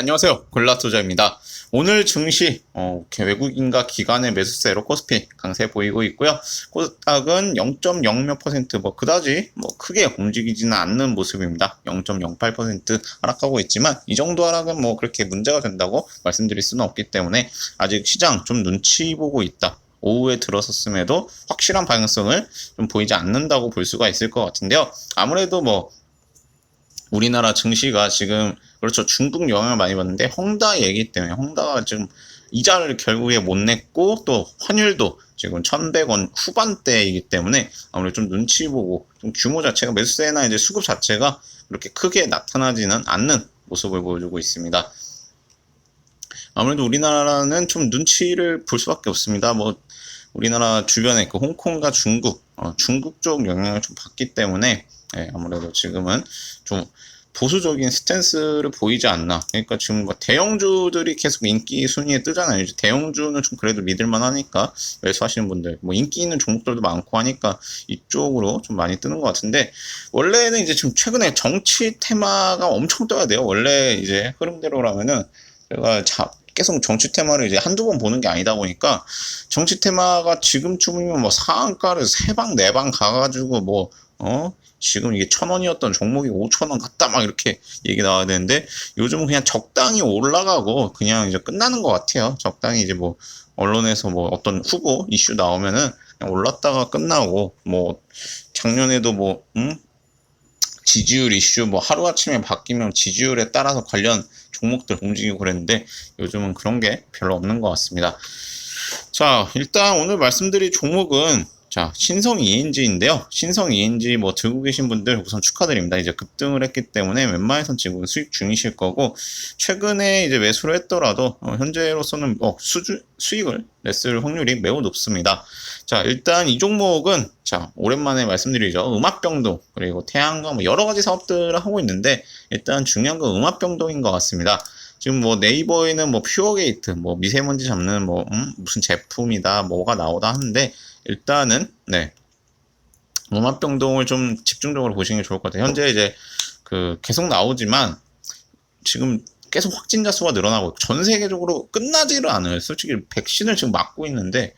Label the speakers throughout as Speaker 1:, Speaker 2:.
Speaker 1: 안녕하세요. 골라투자입니다. 오늘 증시 어, 외국인과 기관의 매수세로 코스피 강세 보이고 있고요. 코스닥은 0.0몇 퍼센트 뭐 그다지 뭐 크게 움직이지는 않는 모습입니다. 0.08% 하락하고 있지만 이 정도 하락은 뭐 그렇게 문제가 된다고 말씀드릴 수는 없기 때문에 아직 시장 좀 눈치 보고 있다. 오후에 들어섰음에도 확실한 방향성을 좀 보이지 않는다고 볼 수가 있을 것 같은데요. 아무래도 뭐 우리나라 증시가 지금 그렇죠 중국 영향을 많이 받는데 헝다 얘기 때문에 헝다가 지금 이자를 결국에 못 냈고 또 환율도 지금 1100원 후반대이기 때문에 아무래도 좀 눈치 보고 좀 규모 자체가 매수세나 이제 수급 자체가 그렇게 크게 나타나지는 않는 모습을 보여주고 있습니다. 아무래도 우리나라는 좀 눈치를 볼 수밖에 없습니다. 뭐 우리나라 주변에 그 홍콩과 중국, 어, 중국 쪽 영향을 좀 받기 때문에 예, 아무래도 지금은 좀 보수적인 스탠스를 보이지 않나. 그러니까 지금 뭐 대형주들이 계속 인기 순위에 뜨잖아요. 이제 대형주는 좀 그래도 믿을만 하니까 매수하시는 분들, 뭐 인기 있는 종목들도 많고 하니까 이쪽으로 좀 많이 뜨는 것 같은데 원래는 이제 지금 최근에 정치 테마가 엄청 떠야 돼요. 원래 이제 흐름대로라면은 제가 자, 계속 정치 테마를 이제 한두 번 보는 게 아니다 보니까 정치 테마가 지금쯤이면 뭐 상한가를 세 방, 네 방 가가지고 뭐, 어? 지금 이게 천 원이었던 종목이 오천 원 갔다 막 이렇게 얘기 나와야 되는데 요즘은 그냥 적당히 올라가고 그냥 이제 끝나는 것 같아요. 적당히 이제 뭐 언론에서 뭐 어떤 후보 이슈 나오면은 올랐다가 끝나고 뭐 작년에도 뭐, 음? 지지율 이슈 뭐 하루아침에 바뀌면 지지율에 따라서 관련 종목들 움직이고 그랬는데 요즘은 그런 게 별로 없는 것 같습니다. 자, 일단 오늘 말씀드릴 종목은 자, 신성 ENG인데요. 신성 ENG 뭐 들고 계신 분들 우선 축하드립니다. 이제 급등을 했기 때문에 웬만해선 지금 수익 중이실 거고, 최근에 이제 매수를 했더라도, 어, 현재로서는 어, 수주, 수익을 냈을 확률이 매우 높습니다. 자, 일단 이 종목은, 자, 오랜만에 말씀드리죠. 음압병동, 그리고 태양광, 뭐 여러 가지 사업들을 하고 있는데, 일단 중요한 건 음압병동인 것 같습니다. 지금 뭐 네이버에는 뭐 퓨어게이트, 뭐 미세먼지 잡는 뭐, 음, 무슨 제품이다, 뭐가 나오다 하는데, 일단은 네 문화병동을 좀 집중적으로 보시는 게 좋을 것 같아요. 현재 이제 그 계속 나오지만 지금 계속 확진자 수가 늘어나고 전 세계적으로 끝나지를 않아요. 솔직히 백신을 지금 맞고 있는데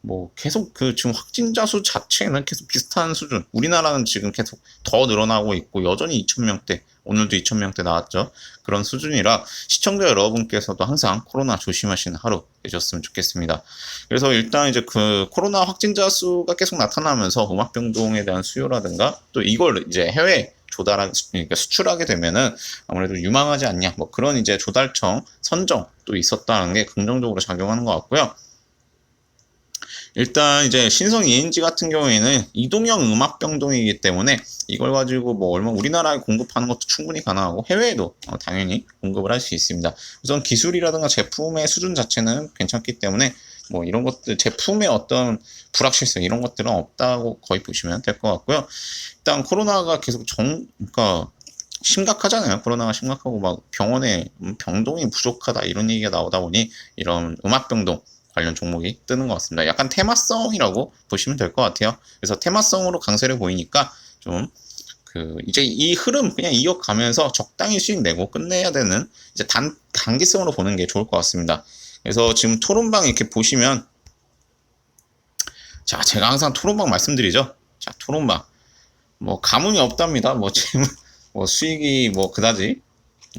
Speaker 1: 뭐 계속 그 지금 확진자 수 자체는 계속 비슷한 수준. 우리나라는 지금 계속 더 늘어나고 있고 여전히 2천 명대 오늘도 2천 명대 나왔죠. 그런 수준이라 시청자 여러분께서도 항상 코로나 조심하시는 하루 되셨으면 좋겠습니다. 그래서 일단 이제 그 코로나 확진자 수가 계속 나타나면서 음악병동에 대한 수요라든가 또 이걸 이제 해외 조달하 그러니까 수출하게 되면은 아무래도 유망하지 않냐 뭐 그런 이제 조달청 선정 또 있었다는 게 긍정적으로 작용하는 것 같고요. 일단 이제 신성 ENG 같은 경우에는 이동형 음압 병동이기 때문에 이걸 가지고 뭐 얼마 우리나라에 공급하는 것도 충분히 가능하고 해외에도 어, 당연히 공급을 할 수 있습니다. 우선 기술이라든가 제품의 수준 자체는 괜찮기 때문에 뭐 이런 것들 제품의 어떤 불확실성 이런 것들은 없다고 거의 보시면 될 것 같고요. 일단 코로나가 계속 정 그러니까 심각하잖아요. 코로나가 심각하고 막 병원에 병동이 부족하다 이런 얘기가 나오다 보니 이런 음압병동 관련 종목이 뜨는 것 같습니다. 약간 테마성이라고 보시면 될 것 같아요. 그래서 테마성으로 강세를 보이니까 좀 그 이제 이 흐름 그냥 이어가면서 적당히 수익 내고 끝내야 되는 이제 단 단기성으로 보는 게 좋을 것 같습니다. 그래서 지금 토론방 이렇게 보시면 자 제가 항상 토론방 말씀드리죠. 자 토론방 뭐 가문이 없답니다. 뭐 지금 뭐 수익이 뭐 그다지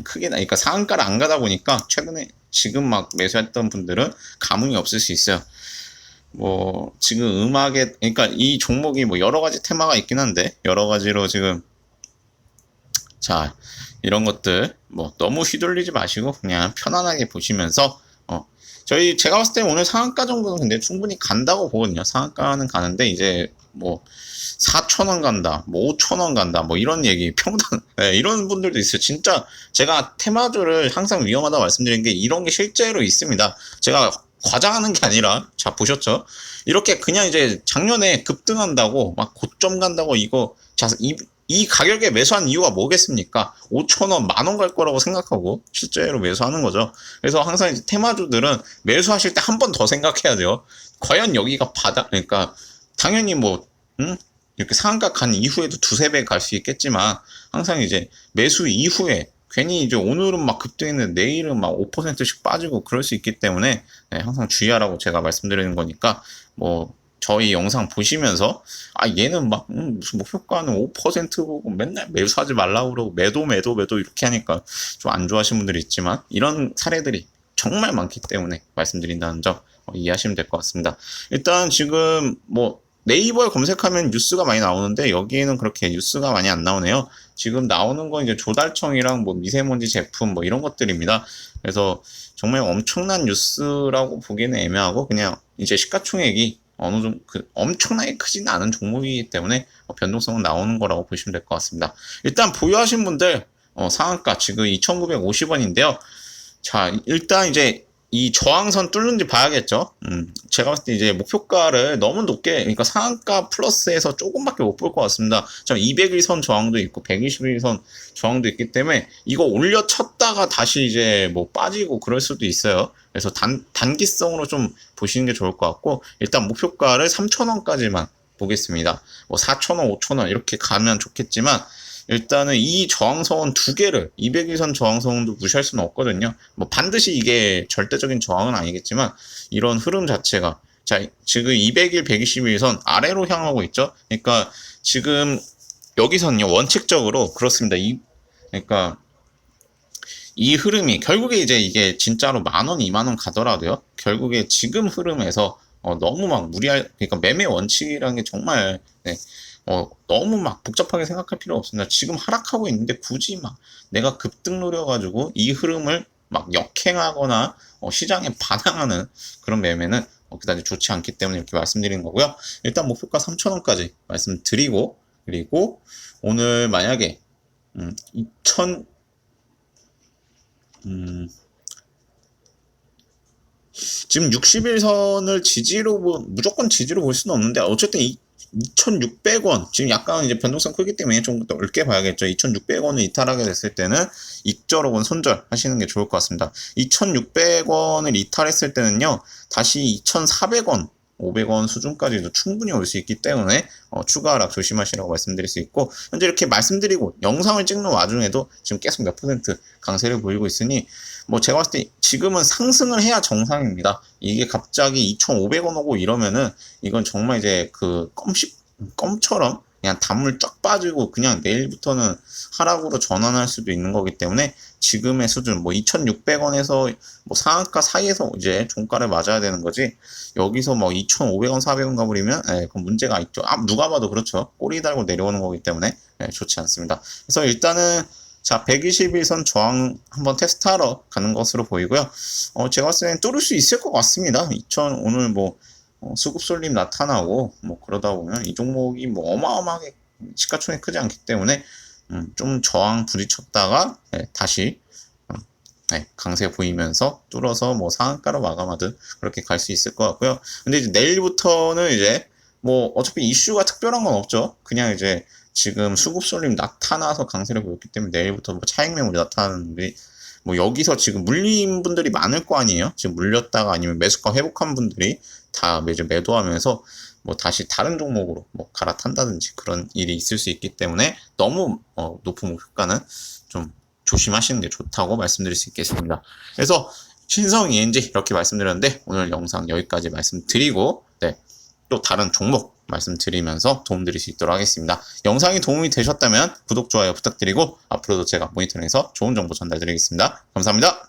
Speaker 1: 크게 나니까 상한가를 안 가다 보니까 최근에 지금 막 매수했던 분들은 감흥이 없을 수 있어요. 뭐 지금 음악에 그러니까 이 종목이 뭐 여러 가지 테마가 있긴 한데 여러 가지로 지금 자 이런 것들 뭐 너무 휘둘리지 마시고 그냥 편안하게 보시면서 어 저희 제가 봤을 때 오늘 상한가 정도는 근데 충분히 간다고 보거든요. 상한가는 가는데 이제 뭐 4천 원 간다, 뭐 5천 원 간다, 뭐 이런 얘기, 평당, 네, 이런 분들도 있어요. 진짜 제가 테마주를 항상 위험하다고 말씀드린 게 이런 게 실제로 있습니다. 제가 과장하는 게 아니라, 자, 보셨죠? 이렇게 그냥 이제 작년에 급등한다고, 막 고점 간다고 이거, 자, 이, 이 가격에 매수한 이유가 뭐겠습니까? 5천원, 만 원 갈 거라고 생각하고 실제로 매수하는 거죠. 그래서 항상 테마주들은 매수하실 때 한 번 더 생각해야 돼요. 과연 여기가 바닥, 그러니까 당연히 뭐, 음? 이렇게 간 이후에도 두세 배 갈 수 있겠지만 항상 이제 매수 이후에 괜히 이제 오늘은 막 급등했는데 내일은 막 5%씩 빠지고 그럴 수 있기 때문에 네, 항상 주의하라고 제가 말씀드리는 거니까 뭐 저희 영상 보시면서 아 얘는 막 음, 무슨 목표가는 5% 보고 맨날 매수하지 말라고 그러고 매도 매도 매도 이렇게 하니까 좀 안 좋아하시는 분들이 있지만 이런 사례들이 정말 많기 때문에 말씀드린다는 점 어, 이해하시면 될 것 같습니다. 일단 지금 뭐 네이버에 검색하면 뉴스가 많이 나오는데 여기에는 그렇게 뉴스가 많이 안 나오네요. 지금 나오는 건 이제 조달청이랑 뭐 미세먼지 제품 뭐 이런 것들입니다. 그래서 정말 엄청난 뉴스라고 보기에는 애매하고 그냥 이제 시가총액이 어느 정도 그 엄청나게 크지는 않은 종목이기 때문에 어, 변동성은 나오는 거라고 보시면 될 것 같습니다. 일단 보유하신 분들 어, 상한가 지금 2,950원인데요. 자, 일단 이제 이 저항선 뚫는지 봐야겠죠. 음, 제가 봤을 때 이제 목표가를 너무 높게, 그러니까 상한가 플러스에서 조금밖에 못 볼 것 같습니다. 자, 200일선 저항도 있고, 121선 저항도 있기 때문에 이거 올려 쳤다가 다시 이제 뭐 빠지고 그럴 수도 있어요. 그래서 단, 단기성으로 좀 보시는 게 좋을 것 같고, 일단 목표가를 3,000원까지만 보겠습니다. 뭐 4,000원, 5,000원 이렇게 가면 좋겠지만, 일단은 이 저항선 두 개를 200일선 저항선도 무시할 수는 없거든요. 뭐 반드시 이게 절대적인 저항은 아니겠지만 이런 흐름 자체가 자 지금 200일, 121선 아래로 향하고 있죠. 그러니까 지금 여기서는요 원칙적으로 그렇습니다. 이 그러니까 이 흐름이 결국에 이제 이게 진짜로 만 원, 이만 원 가더라도요. 결국에 지금 흐름에서 어, 너무 막 무리할 그러니까 매매 원칙이라는 게 정말 네, 어, 너무 막 복잡하게 생각할 필요 없습니다. 지금 하락하고 있는데 굳이 막 내가 급등 노려가지고 이 흐름을 막 역행하거나 어, 시장에 반항하는 그런 매매는 어, 그다지 좋지 않기 때문에 이렇게 말씀드리는 거고요. 일단 목표가 3,000원까지 말씀드리고 그리고 오늘 만약에 음, 2,000 음, 지금 60일선을 지지로 보- 무조건 지지로 볼 수는 없는데 어쨌든 이 2,600원 지금 약간 이제 변동성 크기 때문에 좀더 넓게 봐야겠죠. 2,600원을 이탈하게 됐을 때는 익절 혹은 손절 하시는 게 좋을 것 같습니다. 2,600원을 이탈했을 때는요 다시 2,400원 500원 수준까지도 충분히 올 수 있기 때문에 어, 추가 하락 조심하시라고 말씀드릴 수 있고 현재 이렇게 말씀드리고 영상을 찍는 와중에도 지금 계속 몇 퍼센트 강세를 보이고 있으니 뭐 제가 봤을 때 지금은 상승을 해야 정상입니다. 이게 갑자기 2,500원 오고 이러면은 이건 정말 이제 그 껌식 껌처럼 그냥 단물 쫙 빠지고 그냥 내일부터는 하락으로 전환할 수도 있는 거기 때문에 지금의 수준 뭐 2,600원에서 뭐 상한가 사이에서 이제 종가를 맞아야 되는 거지 여기서 뭐 2,500원 400원 가버리면 예, 그건 문제가 있죠. 아 누가 봐도 그렇죠. 꼬리 달고 내려오는 거기 때문에 예, 좋지 않습니다. 그래서 일단은 자 121선 저항 한번 테스트하러 가는 것으로 보이고요. 어, 제가 봤을 때는 뚫을 수 있을 것 같습니다. 2,000 오늘 뭐 어, 수급 쏠림 나타나고 뭐 그러다 보면 이 종목이 뭐 어마어마하게 시가총액 크지 않기 때문에 음, 좀 저항 부딪혔다가 예, 다시 어, 네, 강세 보이면서 뚫어서 뭐 상한가로 마감하듯 그렇게 갈 수 있을 것 같고요. 근데 이제 내일부터는 이제 뭐 어차피 이슈가 특별한 건 없죠. 그냥 이제 지금 수급 쏠림 나타나서 강세를 보였기 때문에 내일부터 뭐 차익 매물이 나타나는데 뭐 여기서 지금 물린 분들이 많을 거 아니에요. 지금 물렸다가 아니면 매수가 회복한 분들이 다 매주 매도하면서 뭐 다시 다른 종목으로 뭐 갈아탄다든지 그런 일이 있을 수 있기 때문에 너무 어, 높은 목표가는 좀 조심하시는 게 좋다고 말씀드릴 수 있겠습니다. 그래서 신성 ENG 이렇게 말씀드렸는데 오늘 영상 여기까지 말씀드리고 네, 또 다른 종목 말씀드리면서 도움드릴 수 있도록 하겠습니다. 영상이 도움이 되셨다면 구독, 좋아요 부탁드리고 앞으로도 제가 모니터링해서 좋은 정보 전달드리겠습니다. 감사합니다.